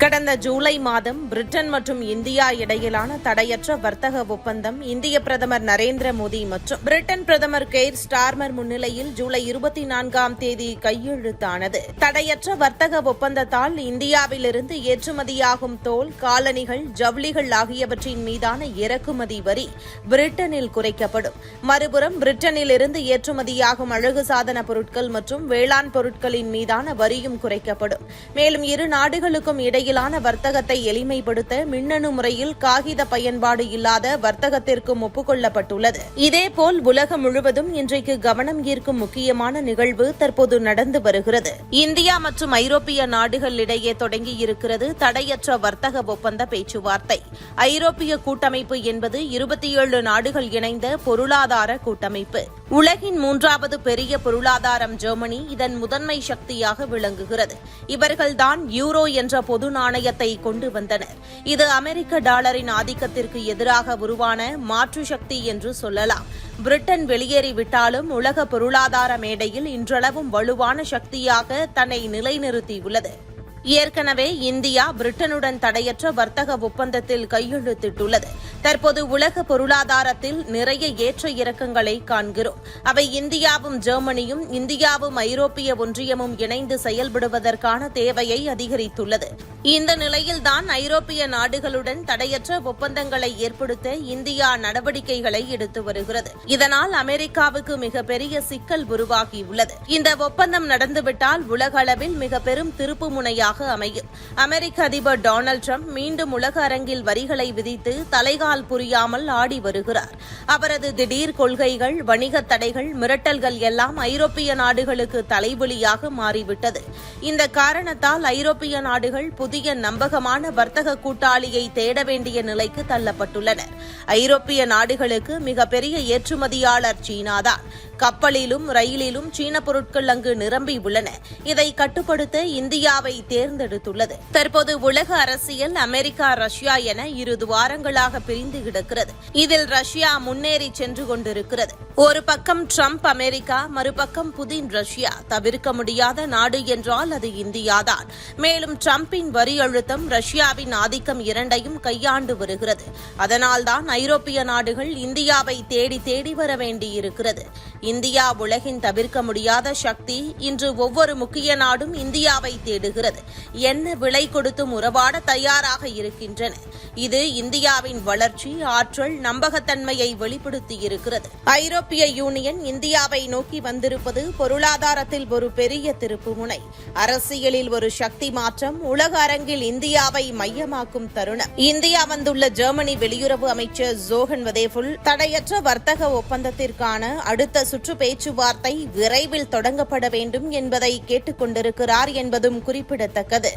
கடந்த ஜூலை மாதம் பிரிட்டன் மற்றும் இந்தியா இடையிலான தடையற்ற வர்த்தக ஒப்பந்தம் இந்திய பிரதமர் நரேந்திர மோடி மற்றும் பிரிட்டன் பிரதமர் கெய்ர் ஸ்டார்மர் முன்னிலையில் ஜூலை இருபத்தி நான்காம் தேதி கையெழுத்தானது. தடையற்ற வர்த்தக ஒப்பந்தத்தால் இந்தியாவிலிருந்து ஏற்றுமதியாகும் தோல் காலணிகள் ஜவுளிகள் ஆகியவற்றின் மீதான இறக்குமதி வரி பிரிட்டனில் குறைக்கப்படும். மறுபுறம் பிரிட்டனில் இருந்து ஏற்றுமதியாகும் அழகு சாதன பொருட்கள் மற்றும் வேளாண் பொருட்களின் மீதான வரியும் குறைக்கப்படும். மேலும் இரு நாடுகளுக்கும் இடையிலான வர்த்தகத்தை எளிமைப்படுத்த மின்னணு முறையில் காகித பயன்பாடு இல்லாத வர்த்தகத்திற்கும் ஒப்புக்கொள்ளப்பட்டுள்ளது. இதேபோல் உலகம் முழுவதும் இன்றைக்கு கவனம் ஈர்க்கும் முக்கியமான நிகழ்வு தற்போது நடந்து வருகிறது. இந்தியா மற்றும் ஐரோப்பிய நாடுகள் இடையே தொடங்கியிருக்கிறது தடையற்ற வர்த்தக ஒப்பந்த பேச்சுவார்த்தை. ஐரோப்பிய கூட்டமைப்பு என்பது இருபத்தி ஏழு நாடுகள் இணைந்த பொருளாதார கூட்டமைப்பு. உலகின் மூன்றாவது பெரிய பொருளாதாரம் ஜெர்மனி இதன் முதன்மை சக்தியாக விளங்குகிறது. இவர்கள்தான் யூரோ என்ற பொது நாணயத்தை கொண்டு வந்தனர். இது அமெரிக்க டாலரின் ஆதிக்கத்திற்கு எதிராக உருவான மாற்று சக்தி என்று சொல்லலாம். பிரிட்டன் வெளியேறிவிட்டாலும் உலக பொருளாதார மேடையில் இன்றளவும் வலுவான சக்தியாக தன்னை நிலைநிறுத்தியுள்ளது. ஏற்கனவே இந்தியா பிரிட்டனுடன் தடையற்ற வர்த்தக ஒப்பந்தத்தில் கையெழுத்திட்டுள்ளது. தற்போது உலக பொருளாதாரத்தில் நிறைய ஏற்ற இறக்கங்களை காண்கிறோம். அவை இந்தியாவும் ஜெர்மனியும் இந்தியாவும் ஐரோப்பிய ஒன்றியமும் இணைந்து செயல்படுவதற்கான தேவையை அதிகரித்துள்ளது. இந்த நிலையில்தான் ஐரோப்பிய நாடுகளுடன் தடையற்ற ஒப்பந்தங்களை ஏற்படுத்த இந்தியா நடவடிக்கைகளை எடுத்து வருகிறது. இதனால் அமெரிக்காவுக்கு மிகப்பெரிய சிக்கல் உருவாகியுள்ளது. இந்த ஒப்பந்தம் நடந்துவிட்டால் உலக அளவில் மிக பெரும் திருப்பு முனையாக அமையும் அமெரிக்க அதிபர் டொனால்டு ட்ரம்ப் மீண்டும் உலக அரங்கில் வரிகளை விதித்து தலைகால் புரியாமல் ஆடி வருகிறார். அவரது திடீர் கொள்கைகள் வணிகத் தடைகள் மிரட்டல்கள் எல்லாம் ஐரோப்பிய நாடுகளுக்கு தலைவலியாக மாறிவிட்டது. இந்த காரணத்தால் ஐரோப்பிய நாடுகள் புதிய நம்பகமான வர்த்தக கூட்டாளியை தேட வேண்டிய நிலைக்கு தள்ளப்பட்டுள்ளனர். ஐரோப்பிய நாடுகளுக்கு மிகப்பெரிய ஏற்றுமதியாளர் சீனாதான். கப்பலிலும் ரயிலிலும் சீன பொருட்கள் அங்கு நிரம்பி உள்ளன. இதை கட்டுப்படுத்த இந்தியாவை தேர்ந்தெடுத்துள்ளது. தற்போது உலக அரசியல் அமெரிக்கா ரஷ்யா என இரு துவாரங்களாக பிரிந்து கிடக்கிறது. இதில் ரஷ்யா முன்னேறி சென்று கொண்டிருக்கிறது. ஒரு பக்கம் ட்ரம்ப் அமெரிக்கா மறுபக்கம் புதின் ரஷ்யா. தவிர்க்க முடியாத நாடு என்றால் அது இந்தியாதான். மேலும் ட்ரம்பின் வரி அழுத்தம் ரஷ்யாவின் ஆதிக்கம் இரண்டையும் கையாண்டு வருகிறது. அதனால்தான் ஐரோப்பிய நாடுகள் இந்தியாவை தேடி தேடி வர வேண்டியிருக்கிறது. இந்தியா உலகின் தவிர்க்க முடியாத சக்தி இன்று ஒவ்வொரு முக்கிய நாடும் இந்தியாவை தேடுகிறது. என்ன விலை கொடுத்தும் உறவாட தயாராக இருக்கின்றன. இது இந்தியாவின் வளர்ச்சி ஆற்றல் நம்பகத்தன்மையை வெளிப்படுத்தியிருக்கிறது. ஐரோப்பிய யூனியன் இந்தியாவை நோக்கி வந்திருப்பது பொருளாதாரத்தில் ஒரு பெரிய திருப்புமுனை அரசியலில் ஒரு சக்தி மாற்றம் உலக அரங்கில் இந்தியாவை மையமாக்கும் தருணம். இந்தியா வந்துள்ள ஜெர்மனி வெளியுறவு அமைச்சர் ஜோகன் வதேஃபுல் தடையற்ற வர்த்தக ஒப்பந்தத்திற்கான அடுத்த சுற்று பேச்சுவார்த்தை விரைவில் தொடங்கப்பட வேண்டும் என்பதை கேட்டுக் கொண்டிருக்கிறார் என்பதும் குறிப்பிடத்தக்கது.